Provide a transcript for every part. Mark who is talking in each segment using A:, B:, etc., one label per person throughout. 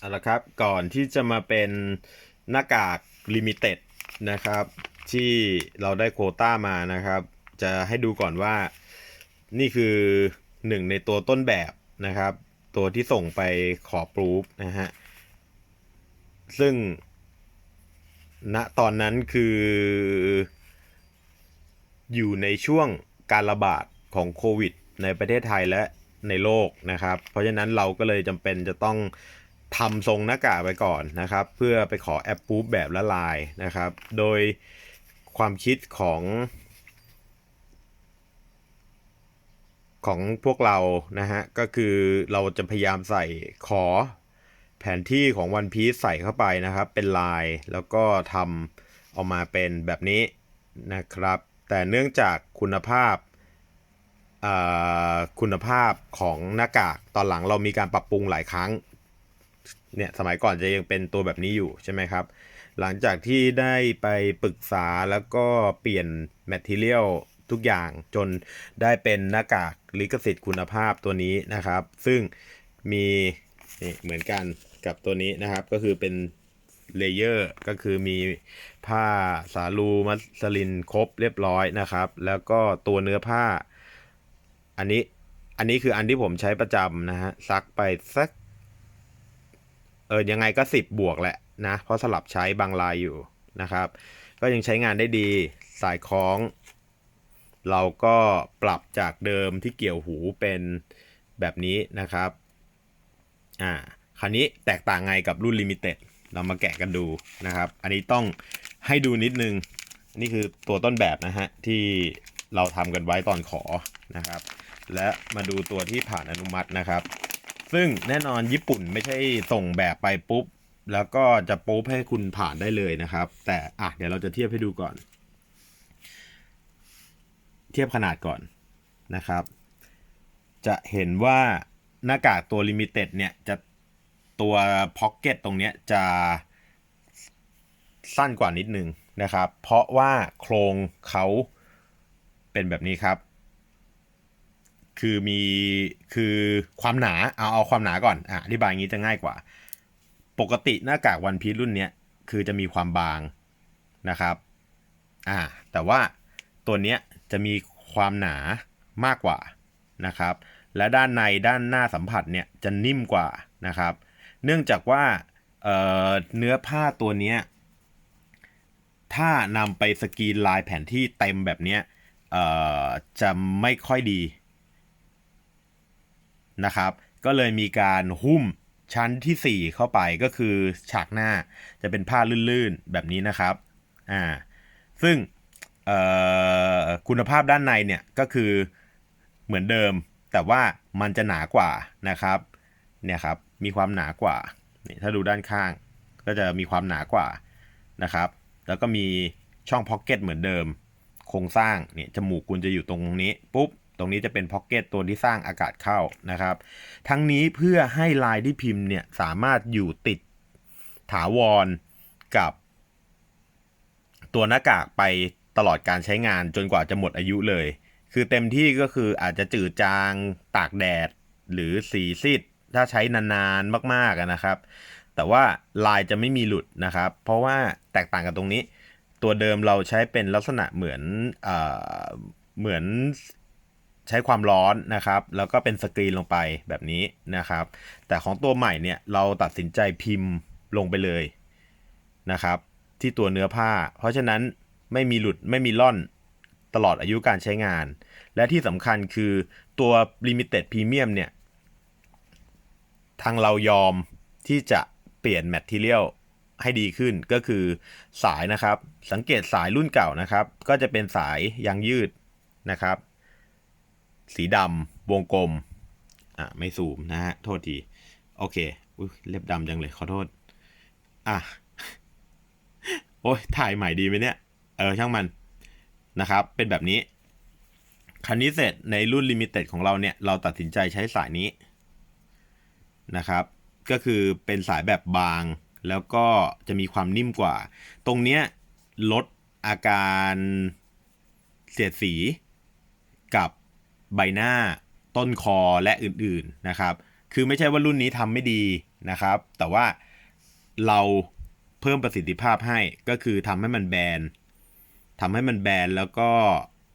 A: เอาละครับก่อนที่จะมาเป็นหน้ากากลิมิเต็ดนะครับ ที่เราได้โคต้ามานะครับ จะให้ดูก่อนว่านี่คือหนึ่งในตัวต้นแบบนะครับ ตัวที่ส่งไปขอปรูฟนะฮะ ซึ่งณตอนนั้นคืออยู่ในช่วงการระบาดของโควิด ในประเทศไทยและในโลกนะครับ เพราะฉะนั้นเราก็เลยจำเป็นจะต้อง ทำทรงหน้ากากไปก่อนนะครับ เพื่อไปขอแอปปูฟแบบละลายนะครับ โดยความคิดของของพวกเรานะฮะ ก็คือเราจะพยายามใส่ขอแผนที่ของวันพีซใส่เข้าไปนะครับ เป็นลายแล้วก็ทำออกมาเป็นแบบนี้นะครับ แต่เนื่องจากคุณภาพอ่าคุณภาพของหน้ากากตอนหลังเรามีการปรับปรุงหลายครั้ง เนี่ยสมัยก่อนจะยังเป็นตัวแบบนี้อยู่ใช่ไหมครับ หลังจากที่ได้ไปปรึกษาแล้วก็เปลี่ยนแมทเทียลทุกอย่างจนได้เป็นหน้ากากลิขสิทธิ์คุณภาพตัวนี้นะครับ ซึ่งมีนี่เหมือนกันกับตัวนี้นะครับ ก็คือเป็นเลเยอร์ก็คือมีผ้าสาลูมัสลินครบเรียบร้อยนะครับ แล้วก็ตัวเนื้อผ้า อันนี้อันนี้คืออันที่ผมใช้ประจำนะฮะซักไปสัก เออยังไงก็สิบบวกแหละนะ เพราะสลับใช้บางลายอยู่นะครับ ก็ยังใช้งานได้ดีสายคล้อง เราก็ปรับจากเดิมที่เกี่ยวหูเป็นแบบนี้นะครับอ่าคราวนี้แตกต่างไงกับรุ่นลิมิเต็ดเรามาแกะกันดูนะครับ อันนี้ต้องให้ดูนิดนึง นี่คือตัวต้นแบบนะฮะ ที่เราทำกันไว้ตอนขอนะครับ และมาดูตัวที่ผ่านอนุมัตินะครับ ซึ่งแน่นอนญี่ปุ่นไม่ใช่ส่งแบบไปปุ๊บ แล้วก็จะปุ๊บให้คุณผ่านได้เลยนะครับ แต่อะเดี๋ยวเราจะเทียบให้ดูก่อน เทียบขนาดก่อนนะครับ จะเห็นว่าหน้ากากตัวลิมิเต็ดเนี่ยจะตัวพ็อกเก็ตตรงเนี้ยจะสั้นกว่านิดนึงนะครับ เพราะว่าโครงเขาเป็นแบบนี้ครับ คือมีคือความหนาเอาเอาความหนาก่อนอะอธิบายงี้จะง่ายกว่า ปกติหน้ากากวันพีรุ่นเนี้ยคือจะมีความบางนะครับอ่าแต่ว่าตัวเนี้ยจะมีความหนามากกว่านะครับ และด้านในด้านหน้าสัมผัสเนี่ยจะนิ่มกว่านะครับ เนื่องจากว่าเเนื้อผ้าตัวเนี้ยถ้านำไปสกรีนลายแผนที่เต็มแบบเนี้ยจะไม่ค่อยดี นะครับ ก็เลยมีการหุ้มชั้นที่ 4 เข้าไปก็คือฉากหน้าจะเป็นผ้าลื่นๆแบบนี้นะครับอ่าซึ่งคุณภาพด้านในเนี่ยก็คือเหมือนเดิม แต่ว่ามันจะหนากว่านะครับเนี่ยครับมีความหนากว่านี่ถ้าดูด้านข้างก็จะมีความหนากว่านะครับ แล้วก็มีช่องพ็อกเก็ตเหมือนเดิม โครงสร้างเนี่ยจมูกคุณจะอยู่ตรงนี้ปุ๊บ ตรงนี้จะเป็นพ็อกเก็ตตัวที่สร้างอากาศเข้านะครับ ทั้งนี้เพื่อให้ลายที่พิมพ์เนี่ยสามารถอยู่ติดถาวรกับ ตัวหน้ากากไปตลอดการใช้งานจนกว่าจะหมดอายุเลย คือเต็มที่ก็คืออาจจะจืดจางตากแดด หรือสีซีดถ้าใช้นานๆมากๆนะครับ แต่ว่าลายจะไม่มีหลุดนะครับ เพราะว่าแตกต่างกันตรงนี้ ตัวเดิมเราใช้เป็นลักษณะเหมือนเออเหมือน ใช้ความร้อนนะครับ แล้วก็เป็นสกรีนลงไปแบบนี้นะครับ แต่ของตัวใหม่เนี่ยเราตัดสินใจพิมพ์ลงไปเลยนะครับ ที่ตัวเนื้อผ้า เพราะฉะนั้นไม่มีหลุดไม่มีล่อนตลอดอายุการใช้งาน และที่สำคัญคือตัว Limited Premium เนี่ย ทางเรายอมที่จะเปลี่ยนแมทเทียลให้ดีขึ้นก็คือสายนะครับ สังเกตสายรุ่นเก่านะครับ ก็จะเป็นสายยางยืดนะครับ สีดำวงกลม อะ ไม่ซูมนะฮะ โทษที โอเคอุ้ยเล็บดำจังเลย ขอโทษ อะ โอ้ยถ่ายใหม่ดีไหมเนี่ย เออ ช่างมันนะครับ เป็นแบบนี้ คันนี้เสร็จในรุ่นลิมิเต็ดของเราเนี่ย เราตัดสินใจใช้สายนี้นะครับ ก็คือเป็นสายแบบบาง แล้วก็จะมีความนิ่มกว่า ตรงเนี้ยลดอาการเสียดสีกับ ใบหน้า ต้นคอและอื่นๆนะครับ คือไม่ใช่ว่ารุ่นนี้ทำไม่ดีนะครับ แต่ว่าเราเพิ่มประสิทธิภาพให้ก็คือทำให้มันแบนทำให้มันแบนแล้วก็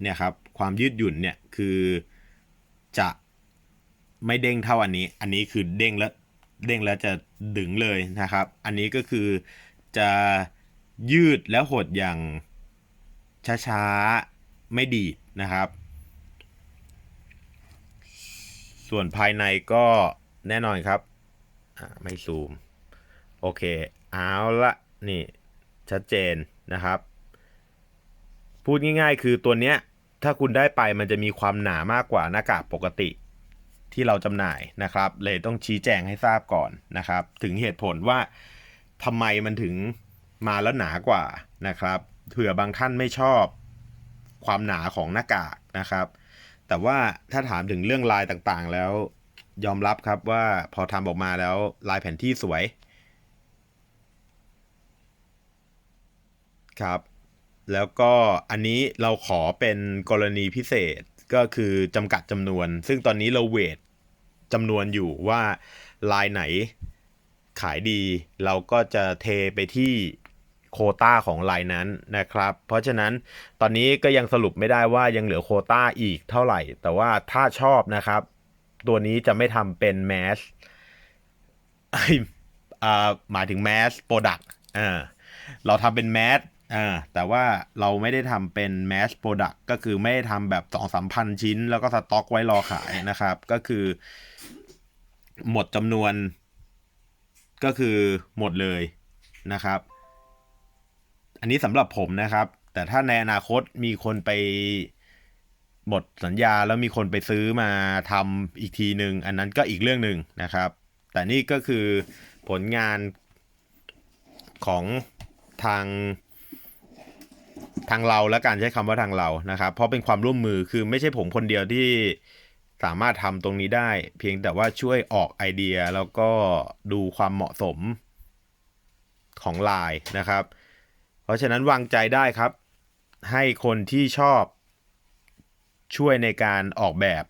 A: เนี่ยครับความยืดหยุ่นเนี่ยคือจะไม่เด้งเท่าอันนี้ อันนี้คือเด้งแล้วเด้งแล้วจะดึงเลยนะครับ อันนี้ก็คือจะยืดแล้วหดอย่างช้าๆ ไม่ดีนะครับ ส่วนภายในก็แน่นอนครับ ไม่ซูม โอเค เอาละนี่ ชัดเจนนะครับ พูดง่ายๆ คือตัวเนี้ย ถ้าคุณได้ไปมันจะมีความหนามากกว่าหน้ากากปกติที่เราจำหน่ายนะครับ เลยต้องชี้แจงให้ทราบก่อนนะครับ ถึงเหตุผลว่าทำไมมันถึงมาแล้วหนากว่านะครับเผื่อบางท่านไม่ชอบความหนาของหน้ากากนะครับ แต่ว่าถ้าถามถึงเรื่องลายต่างๆ แล้ว ยอมรับครับว่าพอทำออกมาแล้วลายแผนที่สวย ครับ แล้วก็อันนี้เราขอเป็นกรณีพิเศษก็คือจำกัดจำนวน ซึ่งตอนนี้เราเวทจำนวนอยู่ว่าลายไหนขายดี เราก็จะเทไปที่ โคต้าของลายนั้นนะครับ เพราะฉะนั้นตอนนี้ก็ยังสรุปไม่ได้ว่ายังเหลือโคต้าอีกเท่าไหร่ แต่ว่าถ้าชอบนะครับ ตัวนี้จะไม่ทำเป็นแมสหมายถึงแมสโปรดักต์เราทำเป็นแมสแต่ว่าเราไม่ได้ทำเป็นแมสโปรดักต์ก็คือไม่ได้ทำแบบสองสามพันชิ้น แล้วก็สต็อกไว้รอขายนะครับ ก็คือ หมดจำนวนก็คือหมดเลยนะครับ อันนี้สำหรับผมนะครับ แต่ถ้าในอนาคตมีคนไปหมดสัญญาแล้วมีคนไปซื้อมาทำอีกทีหนึ่งอันนั้นก็อีกเรื่องหนึ่งนะครับ แต่นี่ก็คือผลงานของทางทางเราและการใช้คำว่าทางเรานะครับ เพราะเป็นความร่วมมือคือไม่ใช่ผมคนเดียวที่สามารถทำตรงนี้ได้ เพียงแต่ว่าช่วยออกไอเดียแล้วก็ดูความเหมาะสมของลายนะครับ เพราะฉะนั้นวางใจได้ครับ ให้คนที่ชอบช่วยในการออกแบบ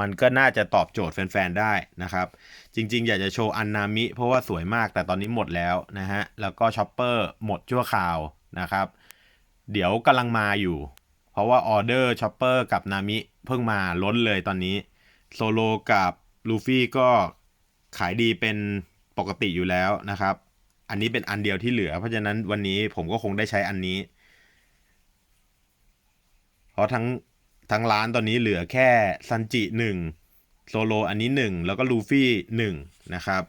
A: มันก็น่าจะตอบโจทย์แฟนๆ ได้นะครับ จริงๆ อยากจะโชว์อันนามิ เพราะว่าสวยมากแต่ตอนนี้หมดแล้วนะฮะ แล้วก็ช็อปเปอร์หมดชั่วคราวนะครับ เดี๋ยวกำลังมาอยู่ เพราะว่าออเดอร์ช็อปเปอร์กับนามิเพิ่งมาล้นเลยตอนนี้โซโลกับลูฟี่ก็ขายดีเป็นปกติอยู่แล้วนะครับ อันนี้เป็นอันเดียวที่เหลือ เพราะฉะนั้นวันนี้ผมก็คงได้ใช้อันนี้ เพราะทั้งทั้งร้านตอนนี้เหลือแค่ซันจิหนึ่งโซโลอันนี้หนึ่งแล้วก็ลูฟี่หนึ่งนะครับ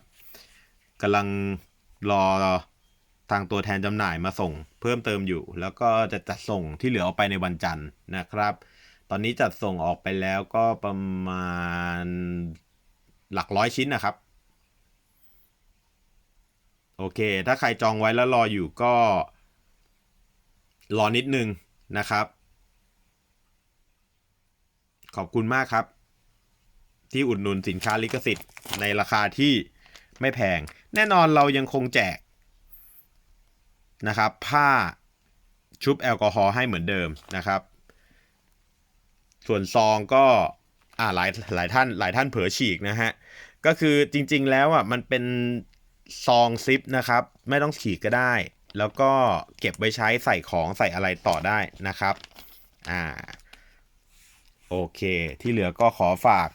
A: กำลังรอทางตัวแทนจำหน่ายมาส่งเพิ่มเติมอยู่ แล้วก็จะจัดส่งที่เหลือออกไปในวันจันทร์นะครับ ตอนนี้จัดส่งออกไปแล้วก็ประมาณหลักร้อยชิ้นนะครับ โอเค ถ้าใครจองไว้แล้วรออยู่ก็ รอนิดนึงนะครับ ขอบคุณมากครับ ที่อุดหนุนสินค้าลิขสิทธิ์ในราคาที่ไม่แพง แน่นอนเรายังคงแจกนะครับ ผ้าชุบแอลกอฮอล์ให้เหมือนเดิมนะครับ ส่วนซองก็อ่าหลายหลายท่านหลายท่านเผลอฉีกนะฮะ ก็คือจริงๆแล้วอะมันเป็น ซองซิปนะครับ ไม่ต้องฉีกก็ได้ แล้วก็เก็บไว้ใช้ใส่ของใส่อะไรต่อได้นะครับอ่าโอเค ที่เหลือก็ขอฝาก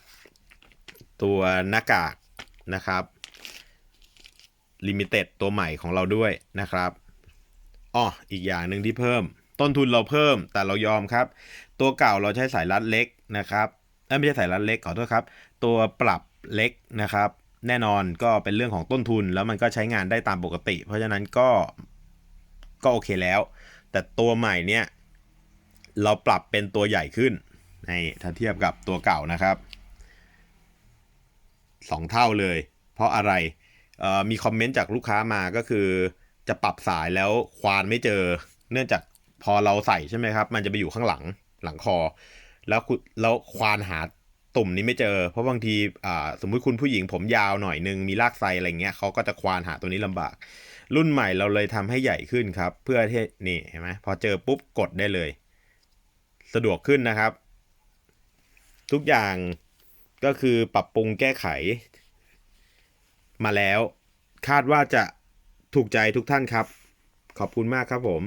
A: ตัวหน้ากากนะครับลิมิเต็ดตัวใหม่ของเราด้วยนะครับอ้ออีกอย่างหนึ่งที่เพิ่ม ต้นทุนเราเพิ่มแต่เรายอมครับ ตัวเก่าเราใช้สายรัดเล็กนะครับไม่ใช่สายรัดเล็กขอโทษครับ ตัวปรับเล็กนะครับ แน่นอนก็เป็นเรื่องของต้นทุน แล้วมันก็ใช้งานได้ตามปกติ เพราะฉะนั้นก็ก็โอเคแล้ว แต่ตัวใหม่เนี่ย เราปรับเป็นตัวใหญ่ขึ้นในถ้าเทียบกับตัวเก่านะครับสองเท่าเลย เพราะอะไรมีคอมเมนต์จากลูกค้ามาก็คือ จะปรับสายแล้วควานไม่เจอ เนื่องจากพอเราใส่ใช่ไหมครับ มันจะไปอยู่ข้างหลังหลังคอ แล้วแล้วควานหา ตุ่มนี้ไม่เจอ เพราะบางทีอ่าสมมุติคุณผู้หญิงผมยาวหน่อยนึงมีลากไซอะไรเงี้ยเขาก็จะควานหาตัวนี้ลำบาก รุ่นใหม่เราเลยทำให้ใหญ่ขึ้นครับ เพื่อที่นี่เห็นไหมพอเจอปุ๊บกดได้เลย สะดวกขึ้นนะครับ ทุกอย่างก็คือปรับปรุงแก้ไข มาแล้วคาดว่าจะถูกใจทุกท่านครับ ขอบคุณมากครับผม